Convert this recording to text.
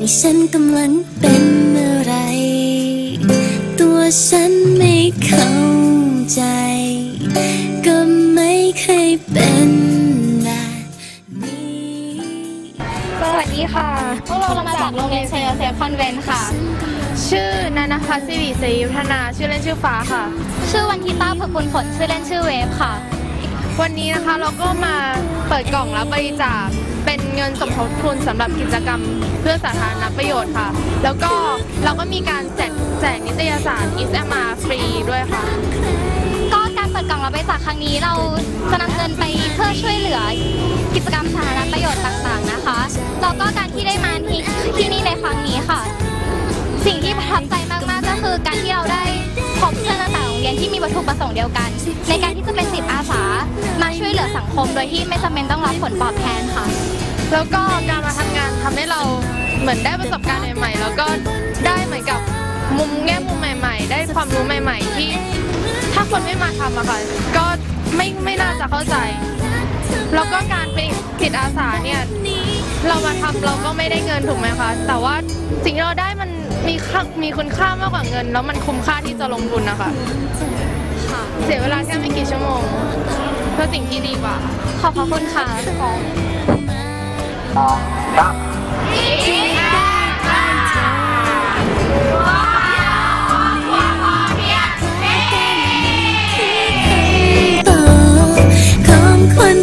นี่ฉันกำลังเป็นอะไร ตัวฉันไม่เข้าใจ ก็ไม่เคยเป็นสวัสดีค่ะ พวกเรามาจากโรงเรียนเชียร์เซฟคอนเวนค่ะ ชื่อนันาพัสิริศรีพัฒนา ชื่อเล่นชื่อฟ้าค่ะ ชื่อวันทิตาเพื่อคุณผลชื่อเล่นชื่อเวฟค่ะ วันนี้นะคะเราก็มาเปิดกล่องรับบริจาค เป็นเงินสมทบทุนสำหรับกิจกรรมเพื่อสาธารณประโยชน์ค่ะ แล้วก็เราก็มีการแจกแจกนิตยสาร is m r ฟรีด้วยค่ะ ก็การเปิดกล่องรับบริจาคครั้งนี้เราจะนำเงินไปเพื่อช่วยเหลือกิจกรรมสาธารณประโยชน์ต่างๆนะคะแล้วก็การที่ได้มาที่ที่นี่ในครั้งนี้ค่ะ สิ่งที่ประทับใจมากๆก็คือการที่เราได้พบเพื่อนต่างๆโรงเรียนที่มีวัตถุประสงค์เดียวกัน ในการที่จะเป็นจิตอาสามาช่วยเหลือสังคมโดยที่ไม่จำเป็นต้องรับผลตอบแทนค่ะ แล้วก็การมาทำงานทำให้เราเหมือนได้ประสบการณ์ใหม่ๆ แล้วก็ได้เหมือนกับมุมแง่มุมใหม่ ๆ ได้ความรู้ใหม่ ๆ ที่ ถ้าคนไม่มาทำอะค่ะก็ไม่ไม่น่าจะเข้าใจ แล้วก็การเป็นจิตอาสาเนี่ยเรามาทำเราก็ไม่ได้เงินถูกไหมคะ แต่ว่าสิ่งที่เราได้มันมีค่ามีคุณค่ามากกว่าเงิน แล้วมันคุ้มค่าที่จะลงทุนนะคะเสียเวลาแค่ไม่กี่ชั่วโมงเพื่อสิ่งที่ดีกว่า ขอบพระคุณค่ะ ที่เขาตอบคําคน